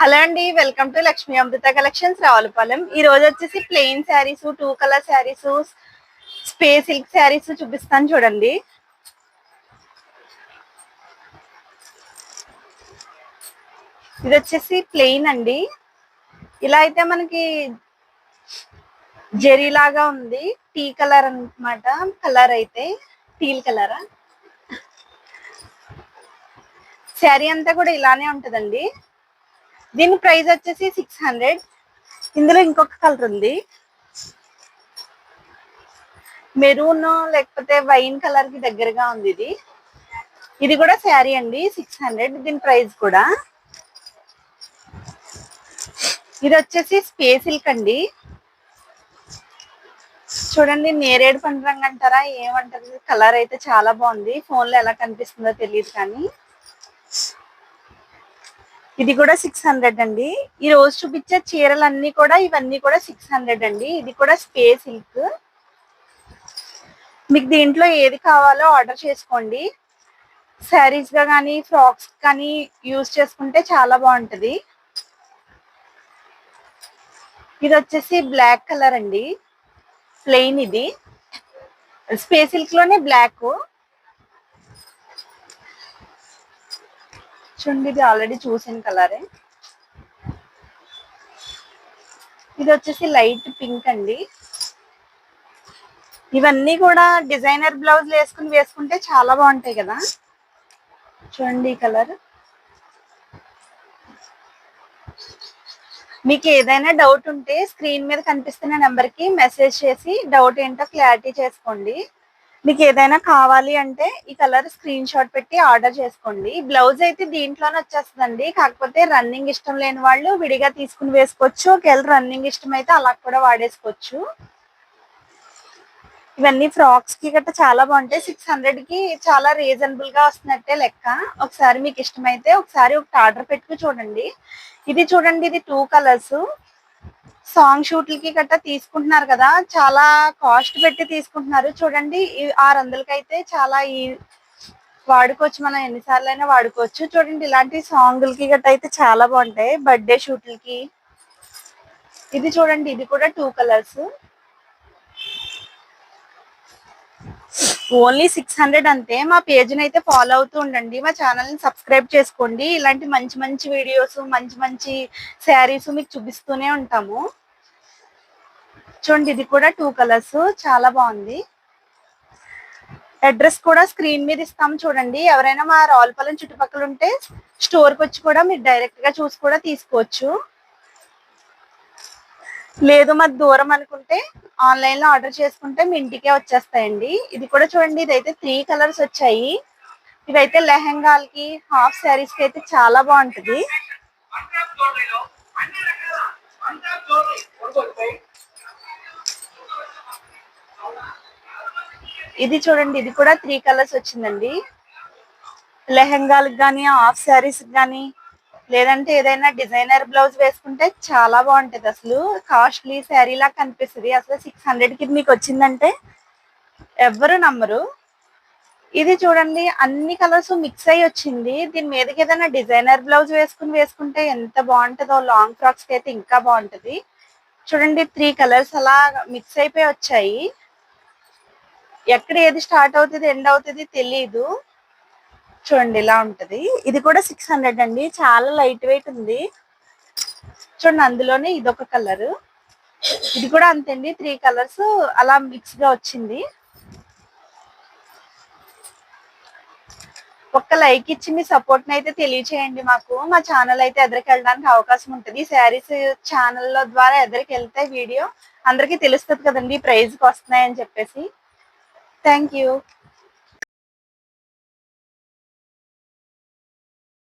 Hello అండి welcome to Lakshmi Amrutha collections Ravulapalem. ఈ రోజు వచ్చేసి plain sarees two colour sarees space silk sarees చూపిస్తాను చూడండి. ఇది వచ్చేసి ప్లెయిన్ అండి. ఇలా అయితే మనకి జెరీ లాగా ఉంది. టీ కలర్ అనమాట కలర్ అయితే టీల్ కలరా. శారీ అంతా కూడా ఇలానే ఉంటుందండి. దీని ప్రైస్ వచ్చేసి సిక్స్ హండ్రెడ్. ఇందులో ఇంకొక కలర్ ఉంది. మెరూన్ లేకపోతే వైన్ కలర్కి దగ్గరగా ఉంది ఇది. ఇది కూడా శారీ అండి సిక్స్ హండ్రెడ్ దీని ప్రైస్ కూడా. ఇది వచ్చేసి స్పేస్ సిల్క్ అండి. చూడండి నేరేడు పండు రంగు అంటారా ఏమంటారు కలర్ అయితే చాలా బాగుంది. ఫోన్లో ఎలా కనిపిస్తుందో తెలియదు కానీ. ఇది కూడా సిక్స్ హండ్రెడ్ అండి. ఈ రోజు చూపించే చీరలన్నీ కూడా ఇవన్నీ కూడా సిక్స్ హండ్రెడ్ అండి. ఇది కూడా స్పే సిల్క్. మీకు దీంట్లో ఏది కావాలో ఆర్డర్ చేసుకోండి. శారీస్గా కానీ ఫ్రాక్స్ కానీ యూజ్ చేసుకుంటే చాలా బాగుంటది. ఇది వచ్చేసి బ్లాక్ కలర్ అండి. ప్లెయిన్ ఇది. స్పేస్ సిల్క్లోనే బ్లాక్. చూడండి ఇది ఆల్రెడీ చూసిన కలరే ఇది వచ్చేసి లైట్ పింక్ అండి. ఇవన్నీ కూడా డిజైనర్ బ్లౌజ్ వేసుకుని వేసుకుంటే చాలా బాగుంటాయి కదా. చూడండి ఈ కలర్ మీకు ఏదైనా డౌట్ ఉంటే స్క్రీన్ మీద కనిపిస్తున్న నెంబర్కి మెసేజ్ చేసి డౌట్ ఏంటో క్లారిటీ చేసుకోండి. మీకు ఏదైనా కావాలి అంటే ఈ కలర్ స్క్రీన్ షాట్ పెట్టి ఆర్డర్ చేసుకోండి. బ్లౌజ్ అయితే దీంట్లోనే వచ్చేస్తుందండి. కాకపోతే రన్నింగ్ ఇష్టం లేని వాళ్ళు విడిగా తీసుకుని వేసుకోవచ్చు. ఒకవేళ రన్నింగ్ ఇష్టం అయితే అలా కూడా వాడేసుకోవచ్చు. ఇవన్నీ ఫ్రాక్స్కి గట్రా చాలా బాగుంటాయి. సిక్స్ హండ్రెడ్కి చాలా రీజనబుల్గా వస్తున్నట్టే లెక్క. ఒకసారి మీకు ఇష్టమైతే ఒకసారి ఒకటి ఆర్డర్ పెట్టుకు చూడండి. ఇది చూడండి ఇది టూ కలర్స్. సాంగ్ షూట్లకి గట్టా తీసుకుంటున్నారు కదా చాలా కాస్ట్ పెట్టి తీసుకుంటున్నారు. చూడండి ఆరు వందలకి అయితే చాలా ఈ వాడుకోవచ్చు మనం ఎన్నిసార్లు అయినా వాడుకోవచ్చు. చూడండి ఇలాంటి సాంగులకి గట్టా అయితే చాలా బాగుంటాయి బర్త్డే షూట్లకి. ఇది చూడండి ఇది కూడా two colours. Only six hundred అంతే. మా పేజ్ని అయితే ఫాలో అవుతూ ఉండండి. మా ఛానల్ని సబ్స్క్రైబ్ చేసుకోండి. ఇలాంటి మంచి మంచి వీడియోస్ మంచి మంచి శారీస్ మీకు చూపిస్తూనే ఉంటాము. చూడండి ఇది కూడా టూ కలర్స్ చాలా బాగుంది. అడ్రస్ కూడా స్క్రీన్ మీద ఇస్తాము చూడండి. ఎవరైనా మా రావులపాలెం చుట్టుపక్కల ఉంటే స్టోర్కి వచ్చి కూడా మీరు డైరెక్ట్గా చూసి కూడా తీసుకోవచ్చు. లేదు మాది దూరం అనుకుంటే ఆన్లైన్లో ఆర్డర్ చేసుకుంటే మీ ఇంటికే వచ్చేస్తాయండి. ఇది కూడా చూడండి ఇదైతే త్రీ కలర్స్ వచ్చాయి. ఇదైతే లెహెంగాలకి హాఫ్ శారీస్కి అయితే చాలా బాగుంటుంది. ఇది చూడండి ఇది కూడా త్రీ కలర్స్ వచ్చిందండి. లెహెంగాలకు కానీ హాఫ్ శారీస్ కానీ లేదంటే ఏదైనా డిజైనర్ బ్లౌజ్ వేసుకుంటే చాలా బాగుంటది అసలు. కాస్ట్లీ శారీ లాగా కనిపిస్తుంది. అసలు సిక్స్ హండ్రెడ్కి మీకు వచ్చిందంటే ఎవ్వరు నమ్మరు. ఇది చూడండి అన్ని కలర్స్ మిక్స్ అయ్యి వచ్చింది. దీని మీదకి ఏదైనా డిజైనర్ బ్లౌజ్ వేసుకుని వేసుకుంటే ఎంత బాగుంటుందో లాంగ్ ఫ్రాక్స్కి అయితే ఇంకా బాగుంటది. చూడండి త్రీ కలర్స్ అలా మిక్స్ అయిపోయి వచ్చాయి. ఎక్కడ ఏది స్టార్ట్ అవుతుంది ఎండ్ అవుతుంది తెలియదు చూడండి ఇలా ఉంటది. ఇది కూడా సిక్స్ హండ్రెడ్ అండి. చాలా లైట్ వెయిట్ ఉంది. చూడండి అందులోనే ఇదొక కలర్ ఇది కూడా అంతండి. త్రీ కలర్స్ అలా మిక్స్గా వచ్చింది. ఒక్క లైక్ ఇచ్చి మీ సపోర్ట్ అయితే తెలియచేయండి మాకు. మా ఛానల్ అయితే ఎదరికి వెళ్ళడానికి అవకాశం ఉంటుంది. శారీస్ ఛానల్లో ద్వారా ఎదరికి వెళ్తే వీడియో అందరికీ తెలుస్తుంది కదండి ప్రైజ్కి వస్తున్నాయని చెప్పేసి. Thank you